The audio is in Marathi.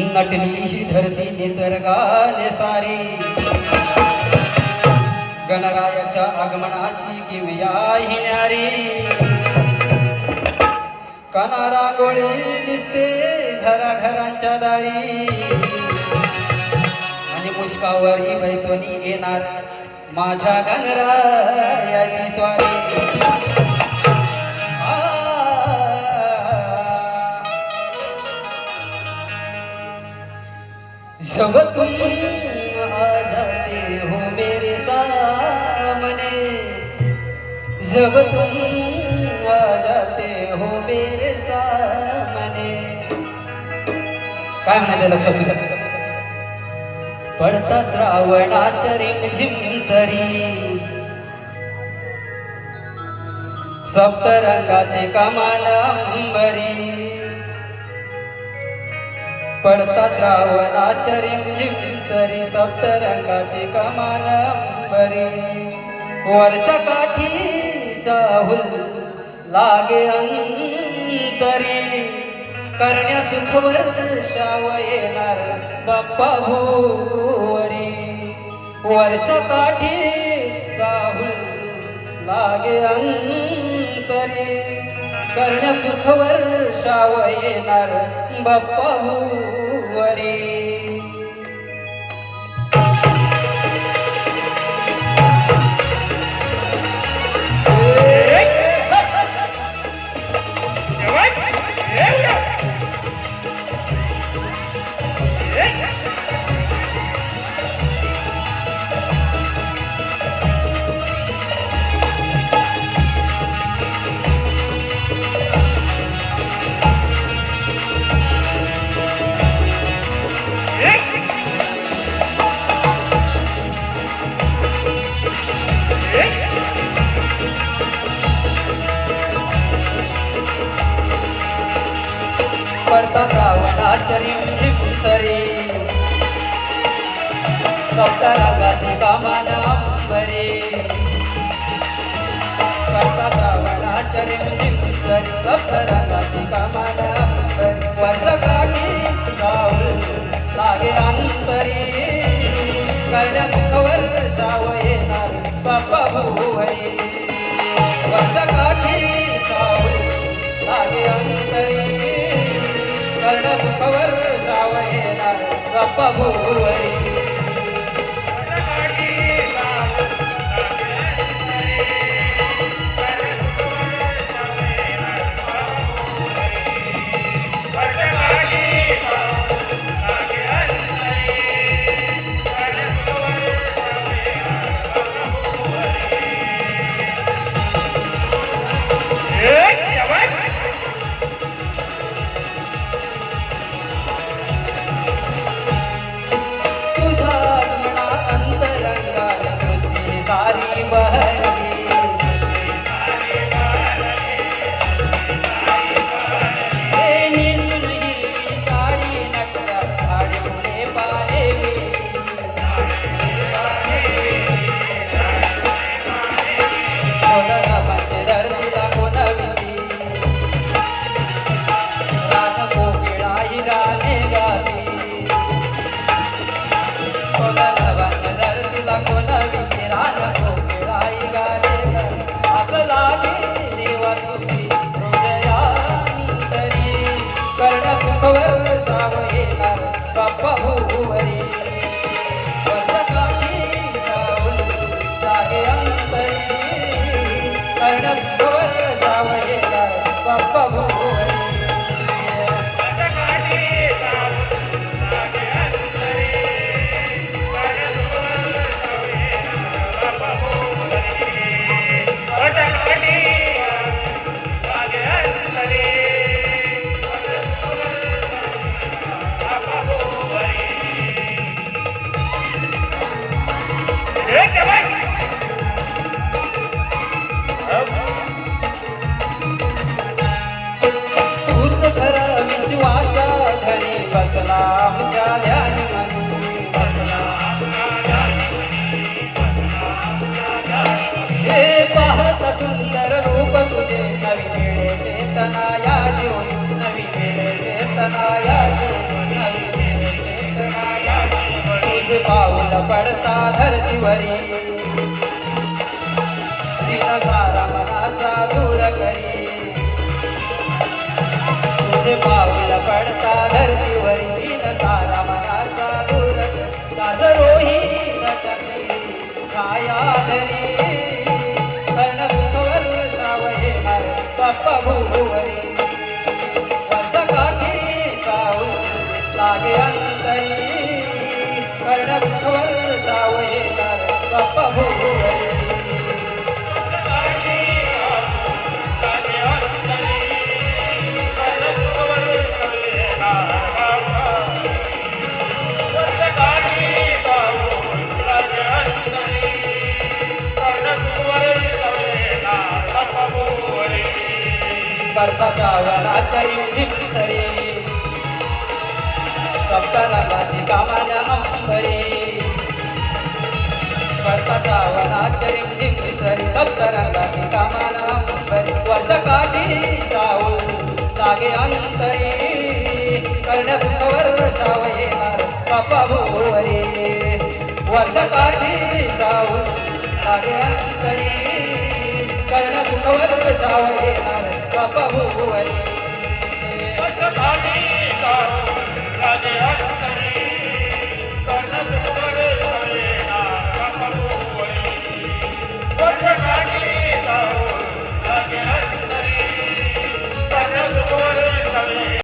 नटली ही धरती निसर्गाने सारी. गणरायाच्या आगमनाची किमया ही न्यारी. गोळी दिसते दिसते घराघरांच्या दारी. आणि मुष्कावरी वैसोनी येणार माझ्या गणरायाची स्वारी. जब तुम आ जाते हो मेरे सामने काय म्हणायचं लक्षात सुद्धा पडता श्रावणाच्या रिमझिम सरी सप्तरंगाचे कमान अंबरी पडता श्रावणाच्या रिमझिम सरी सप्तरंगाचे कमान अंबरी वर्ष काठीचा लागे अंतरी. करण्या सुख शाव येणार बाप्पा भोवरी. वर्षासाठी काठीचा लागे अंतरी. करण्या सुख शाव येणार बाप्पा भोवरी. पडता श्रावणाच्या रिमझिम सरी सप्तरागाचे कामान अंबरी पडता श्रावणाच्या रिमझिम सरी सप्तरागाचे कामान अंबरी वर्ष काठी जाऊन लागे अंतरी करण्या सुखवर जाव येणार बाप्पा भुवरी वर्ष काठी कर्ण सुखवर जाव येणार भुवरी सुखवर जाव सुंदर रूप तुझे नवी वेळे चेतना या नवी वेळे चेतना या पडता धरतीवरी सीन मनाचा दूर करी तुझे पाऊल पडता धरतीवरी. ಕಾಯಾದರೆ कर्ताचा वनाचरी जिप्सरी सप्तरंगाची कामाच्या अंबरी कर्ताचा वनाचरी जिप्सरी सप्तरंगाची कामाला अंबरी वर्ष काठी जाऊ लागे अंतरी कर्ण दुखवर सावये बापा भुवरी वर्ष काठी जाऊ लागे अंतरी कर्ण सुखवर सावये बापा भुवरी Bye.